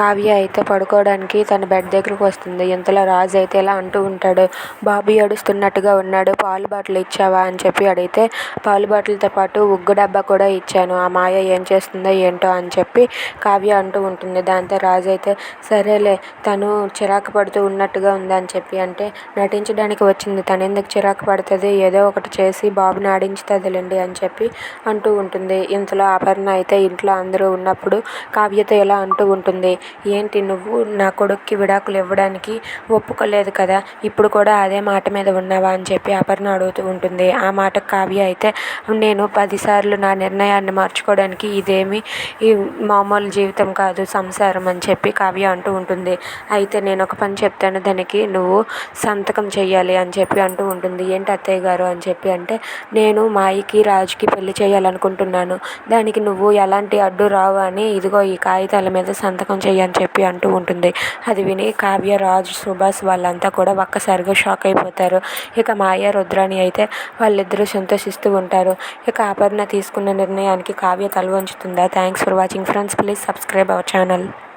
కావ్య అయితే పడుకోవడానికి తన బెడ్ దగ్గరకు వస్తుంది. ఇంతలో రాజు అయితే ఇలా అంటూ ఉంటాడు బాబు ఏడుస్తున్నట్టుగా ఉన్నాడు పాలు బాటిల్ ఇచ్చావా? అని చెప్పి అడిగితే పాలు బాటిల్తో పాటు ఉగ్గు డబ్బా కూడా ఇచ్చాను. ఆ మాయ ఏం చేస్తుందో ఏంటో అని చెప్పి కావ్య అంటూ ఉంటుంది. దాంతో రాజు అయితే సరేలే తను చిరాకు పడుతూ ఉన్నట్టుగా ఉందని చెప్పి అంటే నటించడానికి వచ్చింది. తను ఎందుకు చిరాకు పడుతుంది? ఏదో ఒకటి చేసి బాబుని ఆడించుతుందిలేండి అని చెప్పి అంటూ ఉంటుంది. ఇంతలో ఆభరణ అయితే ఇంట్లో అందరూ ఉన్నప్పుడు కావ్యత ఇలా అంటూ ఉంటుంది ఏంటి నువ్వు నా కొడుక్కి విడాకులు ఇవ్వడానికి ఒప్పుకోలేదు కదా? ఇప్పుడు కూడా అదే మాట మీద ఉన్నావా అని చెప్పి అపర్ణ అడుగుతూ ఉంటుంది. ఆ మాట కావ్య అయితే నేను పదిసార్లు నా నిర్ణయాన్ని మార్చుకోవడానికి ఇదేమి ఈ మామూలు జీవితం కాదు సంసారం అని చెప్పి కావ్య అంటూ ఉంటుంది. అయితే నేను ఒక పని చెప్తాను దానికి నువ్వు సంతకం చేయాలి అని చెప్పి అంటూ ఉంటుంది. ఏంటి అత్తయ్య గారు అని చెప్పి అంటే నేను మాయికి రాజుకి పెళ్ళి చేయాలనుకుంటున్నాను. దానికి నువ్వు ఎలాంటి అడ్డు రావు అని ఇదిగో ఈ కాగితాల మీద సంతకం అని చెప్పి అంటూ ఉంటుంది. అది విని కావ్య రాజు సుభాష్ వాళ్ళంతా కూడా ఒక్కసారిగా షాక్ అయిపోతారు. ఇక మాయ రుద్రాణి అయితే వాళ్ళిద్దరూ సంతోషిస్తూ ఉంటారు. ఇక ఆపరణ తీసుకున్న నిర్ణయానికి కావ్య తల వంచుతుందా? Thanks for watching friends please subscribe our channel